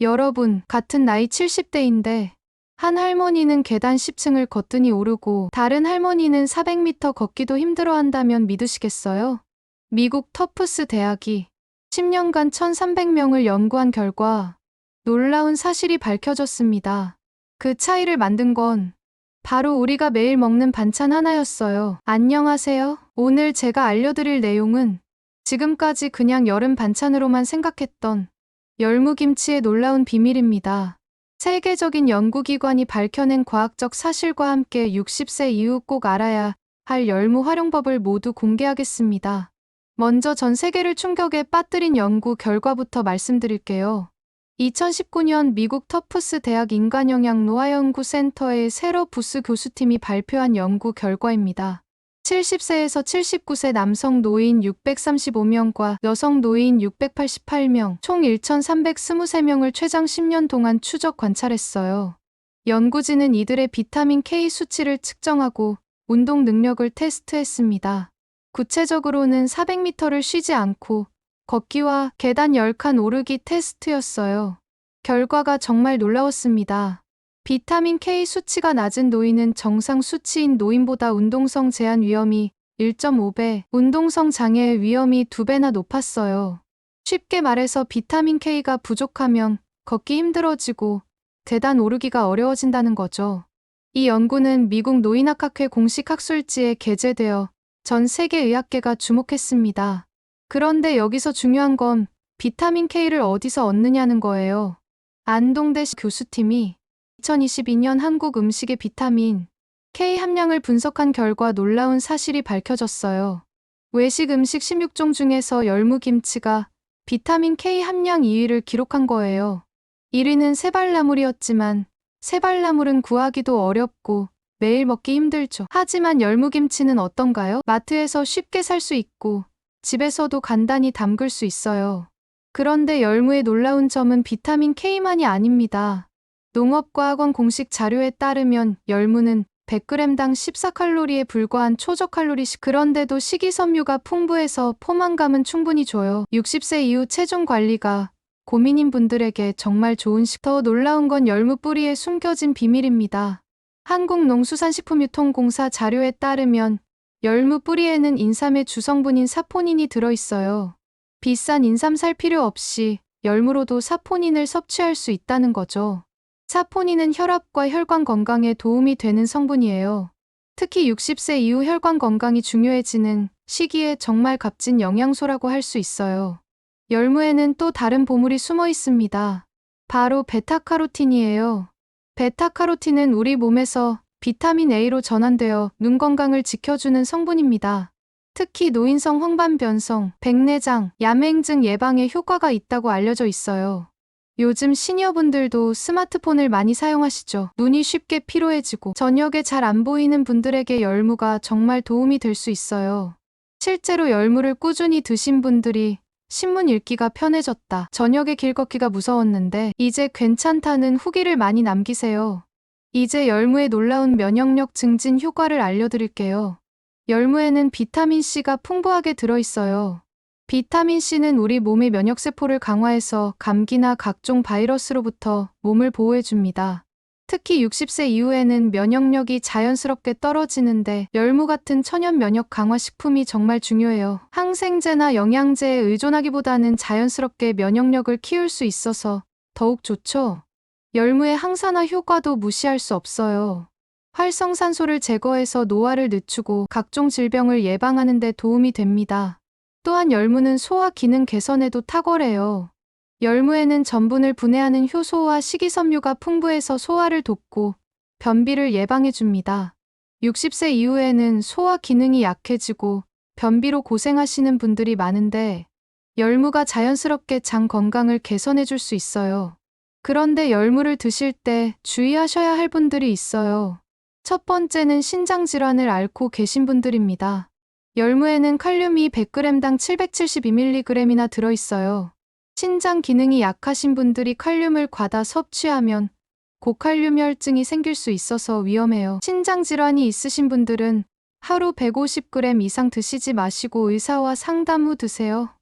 여러분, 같은 나이 70대인데, 한 할머니는 계단 10층을 거뜬히 오르고, 다른 할머니는 400m 걷기도 힘들어 한다면 믿으시겠어요? 미국 터프스 대학이 10년간 1,300명을 연구한 결과, 놀라운 사실이 밝혀졌습니다. 그 차이를 만든 건 바로 우리가 매일 먹는 반찬 하나였어요. 안녕하세요. 오늘 제가 알려드릴 내용은 지금까지 그냥 여름 반찬으로만 생각했던 열무김치의 놀라운 비밀입니다. 세계적인 연구기관이 밝혀낸 과학적 사실과 함께 60세 이후 꼭 알아야 할 열무 활용법을 모두 공개하겠습니다. 먼저 전 세계를 충격에 빠뜨린 연구 결과부터 말씀드릴게요. 2019년 미국 터프스 대학 인간영양 노화연구센터의 세로 부스 교수팀이 발표한 연구 결과입니다. 70세에서 79세 남성 노인 635명과 여성 노인 688명, 총 1,323명을 최장 10년 동안 추적 관찰했어요. 연구진은 이들의 비타민 K 수치를 측정하고 운동 능력을 테스트했습니다. 구체적으로는 400m를 쉬지 않고 걷기와 계단 10칸 오르기 테스트였어요. 결과가 정말 놀라웠습니다. 비타민 K 수치가 낮은 노인은 정상 수치인 노인보다 운동성 제한 위험이 1.5배, 운동성 장애의 위험이 2배나 높았어요. 쉽게 말해서 비타민 K가 부족하면 걷기 힘들어지고 계단 오르기가 어려워진다는 거죠. 이 연구는 미국 노인학학회 공식 학술지에 게재되어 전 세계 의학계가 주목했습니다. 그런데 여기서 중요한 건 비타민 K를 어디서 얻느냐는 거예요. 안동대 교수팀이 2022년 한국 음식의 비타민 K 함량을 분석한 결과 놀라운 사실이 밝혀졌어요. 외식 음식 16종 중에서 열무김치가 비타민 K 함량 2위를 기록한 거예요. 1위는 새발나물이었지만 새발나물은 구하기도 어렵고 매일 먹기 힘들죠. 하지만 열무김치는 어떤가요? 마트에서 쉽게 살 수 있고 집에서도 간단히 담글 수 있어요. 그런데 열무의 놀라운 점은 비타민 K만이 아닙니다. 농업과학원 공식 자료에 따르면 열무는 100g당 14칼로리에 불과한 초저칼로리식 그런데도 식이섬유가 풍부해서 포만감은 충분히 줘요. 60세 이후 체중 관리가 고민인 분들에게 정말 좋은 식. 더 놀라운 건 열무 뿌리에 숨겨진 비밀입니다. 한국농수산식품유통공사 자료에 따르면 열무 뿌리에는 인삼의 주성분인 사포닌이 들어있어요. 비싼 인삼 살 필요 없이 열무로도 사포닌을 섭취할 수 있다는 거죠. 사포닌은 혈압과 혈관 건강에 도움이 되는 성분이에요. 특히 60세 이후 혈관 건강이 중요해지는 시기에 정말 값진 영양소라고 할 수 있어요. 열무에는 또 다른 보물이 숨어 있습니다. 바로 베타카로틴이에요. 베타카로틴은 우리 몸에서 비타민 A로 전환되어 눈 건강을 지켜주는 성분입니다. 특히 노인성 황반변성, 백내장, 야맹증 예방에 효과가 있다고 알려져 있어요. 요즘 시니어분들도 스마트폰을 많이 사용하시죠. 눈이 쉽게 피로해지고 저녁에 잘 안 보이는 분들에게 열무가 정말 도움이 될 수 있어요. 실제로 열무를 꾸준히 드신 분들이 신문 읽기가 편해졌다. 저녁에 길 걷기가 무서웠는데 이제 괜찮다는 후기를 많이 남기세요. 이제 열무의 놀라운 면역력 증진 효과를 알려드릴게요. 열무에는 비타민C가 풍부하게 들어있어요. 비타민C는 우리 몸의 면역세포를 강화해서 감기나 각종 바이러스로부터 몸을 보호해줍니다. 특히 60세 이후에는 면역력이 자연스럽게 떨어지는데 열무 같은 천연 면역 강화 식품이 정말 중요해요. 항생제나 영양제에 의존하기보다는 자연스럽게 면역력을 키울 수 있어서 더욱 좋죠. 열무의 항산화 효과도 무시할 수 없어요. 활성산소를 제거해서 노화를 늦추고 각종 질병을 예방하는 데 도움이 됩니다. 또한 열무는 소화 기능 개선에도 탁월해요. 열무에는 전분을 분해하는 효소와 식이섬유가 풍부해서 소화를 돕고 변비를 예방해줍니다. 60세 이후에는 소화 기능이 약해지고 변비로 고생하시는 분들이 많은데 열무가 자연스럽게 장 건강을 개선해줄 수 있어요. 그런데 열무를 드실 때 주의하셔야 할 분들이 있어요. 첫 번째는 신장 질환을 앓고 계신 분들입니다. 열무에는 칼륨이 100g당 772mg이나 들어있어요. 신장 기능이 약하신 분들이 칼륨을 과다 섭취하면 고칼륨 혈증이 생길 수 있어서 위험해요. 신장 질환이 있으신 분들은 하루 150g 이상 드시지 마시고 의사와 상담 후 드세요.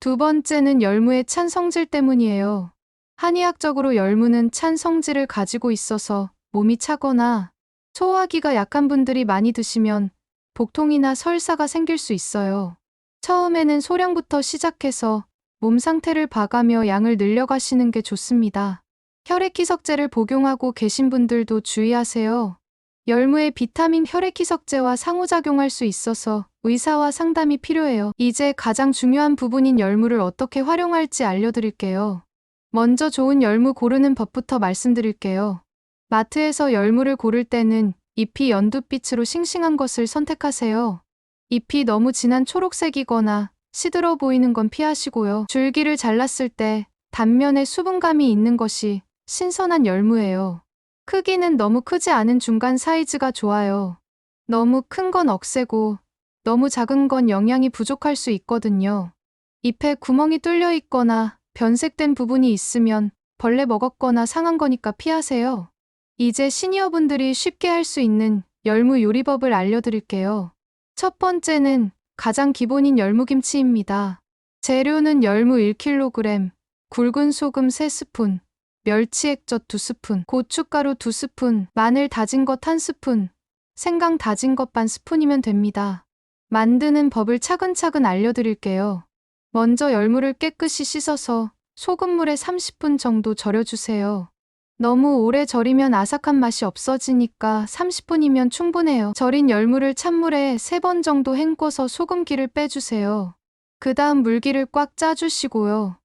두 번째는 열무의 찬 성질 때문이에요. 한의학적으로 열무는 찬 성질을 가지고 있어서 몸이 차거나 소화기가 약한 분들이 많이 드시면 복통이나 설사가 생길 수 있어요. 처음에는 소량부터 시작해서 몸 상태를 봐가며 양을 늘려가시는 게 좋습니다. 혈액희석제를 복용하고 계신 분들도 주의하세요. 열무의 비타민 혈액희석제와 상호작용할 수 있어서 의사와 상담이 필요해요. 이제 가장 중요한 부분인 열무를 어떻게 활용할지 알려드릴게요. 먼저 좋은 열무 고르는 법부터 말씀드릴게요. 마트에서 열무를 고를 때는 잎이 연두빛으로 싱싱한 것을 선택하세요. 잎이 너무 진한 초록색이거나 시들어 보이는 건 피하시고요. 줄기를 잘랐을 때 단면에 수분감이 있는 것이 신선한 열무예요. 크기는 너무 크지 않은 중간 사이즈가 좋아요. 너무 큰 건 억세고 너무 작은 건 영양이 부족할 수 있거든요. 잎에 구멍이 뚫려 있거나 변색된 부분이 있으면 벌레 먹었거나 상한 거니까 피하세요. 이제 시니어분들이 쉽게 할 수 있는 열무 요리법을 알려드릴게요. 첫 번째는 가장 기본인 열무김치입니다. 재료는 열무 1kg, 굵은 소금 3스푼, 멸치 액젓 2스푼, 고춧가루 2스푼, 마늘 다진 것 1스푼, 생강 다진 것 반 스푼이면 됩니다. 만드는 법을 차근차근 알려드릴게요. 먼저 열무를 깨끗이 씻어서 소금물에 30분 정도 절여주세요. 너무 오래 절이면 아삭한 맛이 없어지니까 30분이면 충분해요. 절인 열무를 찬물에 3번 정도 헹궈서 소금기를 빼주세요. 그 다음 물기를 꽉 짜주시고요.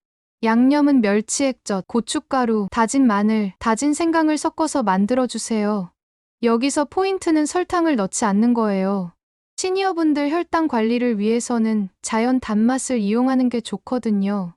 양념은 멸치 액젓, 고춧가루, 다진 마늘, 다진 생강을 섞어서 만들어주세요. 여기서 포인트는 설탕을 넣지 않는 거예요. 시니어분들 혈당 관리를 위해서는 자연 단맛을 이용하는 게 좋거든요.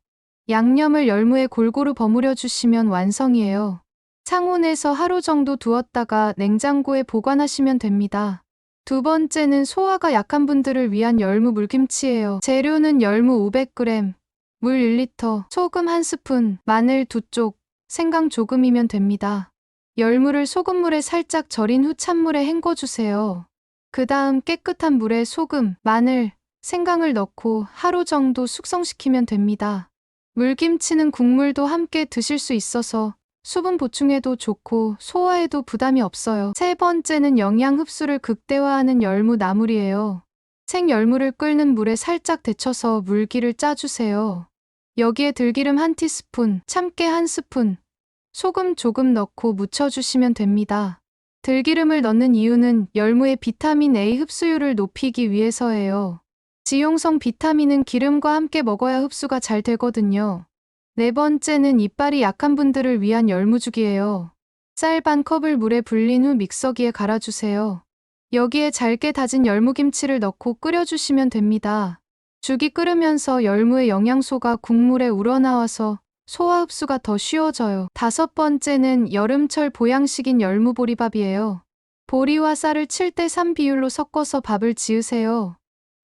양념을 열무에 골고루 버무려 주시면 완성이에요. 상온에서 하루 정도 두었다가 냉장고에 보관하시면 됩니다. 두 번째는 소화가 약한 분들을 위한 열무 물김치예요. 재료는 열무 500g, 물 1리터, 소금 1스푼, 마늘 2쪽, 생강 조금이면 됩니다. 열무를 소금물에 살짝 절인 후 찬물에 헹궈주세요. 그 다음 깨끗한 물에 소금, 마늘, 생강을 넣고 하루 정도 숙성시키면 됩니다. 물김치는 국물도 함께 드실 수 있어서 수분 보충에도 좋고 소화에도 부담이 없어요. 세 번째는 영양 흡수를 극대화하는 열무 나물이에요. 생 열무를 끓는 물에 살짝 데쳐서 물기를 짜주세요. 여기에 들기름 한 티스푼, 참깨 한 스푼, 소금 조금 넣고 묻혀주시면 됩니다. 들기름을 넣는 이유는 열무의 비타민 A 흡수율을 높이기 위해서예요. 지용성 비타민은 기름과 함께 먹어야 흡수가 잘 되거든요. 네 번째는 이빨이 약한 분들을 위한 열무죽이에요. 쌀 반 컵을 물에 불린 후 믹서기에 갈아주세요. 여기에 잘게 다진 열무김치를 넣고 끓여주시면 됩니다. 죽이 끓으면서 열무의 영양소가 국물에 우러나와서 소화 흡수가 더 쉬워져요. 다섯 번째는 여름철 보양식인 열무보리밥이에요. 보리와 쌀을 7대3 비율로 섞어서 밥을 지으세요.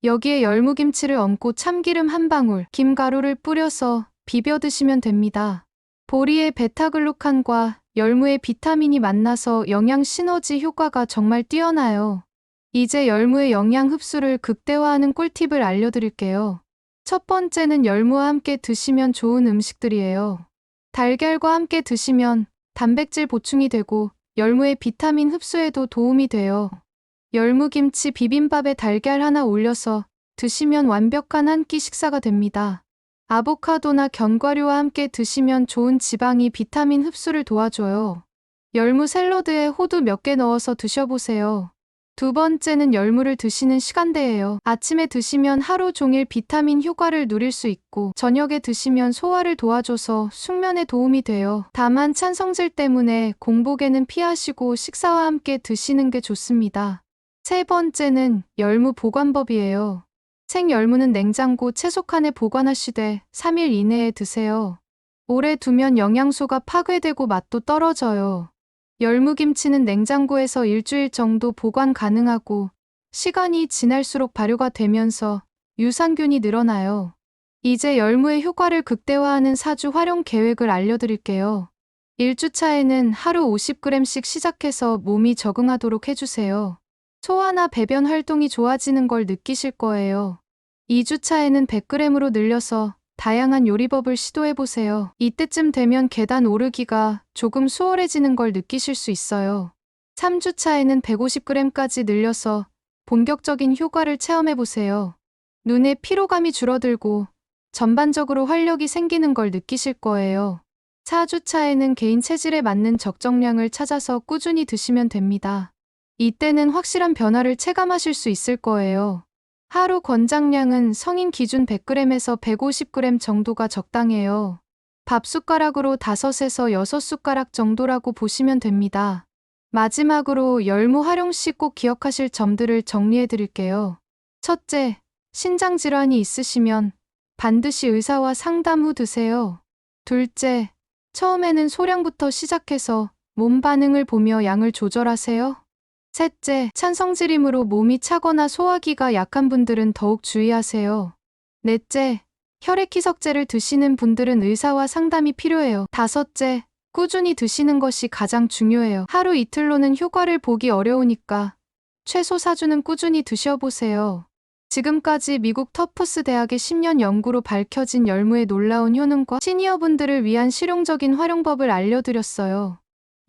여기에 열무김치를 얹고 참기름 한 방울, 김가루를 뿌려서 비벼 드시면 됩니다. 보리의 베타글루칸과 열무의 비타민이 만나서 영양 시너지 효과가 정말 뛰어나요. 이제 열무의 영양 흡수를 극대화하는 꿀팁을 알려드릴게요. 첫 번째는 열무와 함께 드시면 좋은 음식들이에요. 달걀과 함께 드시면 단백질 보충이 되고 열무의 비타민 흡수에도 도움이 돼요. 열무김치 비빔밥에 달걀 하나 올려서 드시면 완벽한 한 끼 식사가 됩니다. 아보카도나 견과류와 함께 드시면 좋은 지방이 비타민 흡수를 도와줘요. 열무 샐러드에 호두 몇 개 넣어서 드셔보세요. 두 번째는 열무를 드시는 시간대예요. 아침에 드시면 하루 종일 비타민 효과를 누릴 수 있고 저녁에 드시면 소화를 도와줘서 숙면에 도움이 돼요. 다만 찬 성질 때문에 공복에는 피하시고 식사와 함께 드시는 게 좋습니다. 세 번째는 열무 보관법이에요. 생 열무는 냉장고 채소칸에 보관하시되 3일 이내에 드세요. 오래 두면 영양소가 파괴되고 맛도 떨어져요. 열무김치는 냉장고에서 일주일 정도 보관 가능하고 시간이 지날수록 발효가 되면서 유산균이 늘어나요. 이제 열무의 효과를 극대화하는 사주 활용 계획을 알려드릴게요. 1주차에는 하루 50g씩 시작해서 몸이 적응하도록 해주세요. 소화나 배변 활동이 좋아지는 걸 느끼실 거예요. 2주차에는 100g으로 늘려서 다양한 요리법을 시도해보세요. 이때쯤 되면 계단 오르기가 조금 수월해지는 걸 느끼실 수 있어요. 3주차에는 150g까지 늘려서 본격적인 효과를 체험해보세요. 눈의 피로감이 줄어들고 전반적으로 활력이 생기는 걸 느끼실 거예요. 4주차에는 개인 체질에 맞는 적정량을 찾아서 꾸준히 드시면 됩니다. 이때는 확실한 변화를 체감하실 수 있을 거예요. 하루 권장량은 성인 기준 100g에서 150g 정도가 적당해요. 밥 숟가락으로 5에서 6숟가락 정도라고 보시면 됩니다. 마지막으로 열무 활용 시 꼭 기억하실 점들을 정리해 드릴게요. 첫째, 신장 질환이 있으시면 반드시 의사와 상담 후 드세요. 둘째, 처음에는 소량부터 시작해서 몸 반응을 보며 양을 조절하세요. 셋째, 찬 성질이므로 몸이 차거나 소화기가 약한 분들은 더욱 주의하세요. 넷째, 혈액 희석제를 드시는 분들은 의사와 상담이 필요해요. 다섯째, 꾸준히 드시는 것이 가장 중요해요. 하루 이틀로는 효과를 보기 어려우니까 최소 4주는 꾸준히 드셔보세요. 지금까지 미국 터프스 대학의 10년 연구로 밝혀진 열무의 놀라운 효능과 시니어분들을 위한 실용적인 활용법을 알려드렸어요.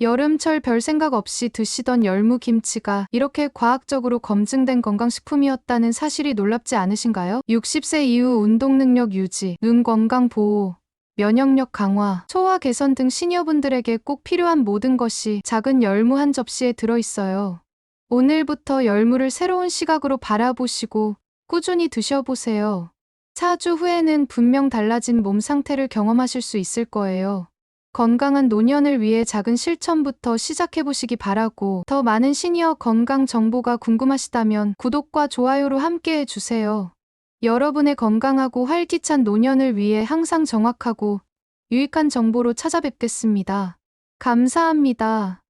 여름철 별 생각 없이 드시던 열무 김치가 이렇게 과학적으로 검증된 건강식품이었다는 사실이 놀랍지 않으신가요? 60세 이후 운동 능력 유지, 눈 건강 보호, 면역력 강화, 소화 개선 등 시니어분들에게 꼭 필요한 모든 것이 작은 열무 한 접시에 들어있어요. 오늘부터 열무를 새로운 시각으로 바라보시고 꾸준히 드셔보세요. 4주 후에는 분명 달라진 몸 상태를 경험하실 수 있을 거예요. 건강한 노년을 위해 작은 실천부터 시작해보시기 바라고 더 많은 시니어 건강 정보가 궁금하시다면 구독과 좋아요로 함께 해주세요. 여러분의 건강하고 활기찬 노년을 위해 항상 정확하고 유익한 정보로 찾아뵙겠습니다. 감사합니다.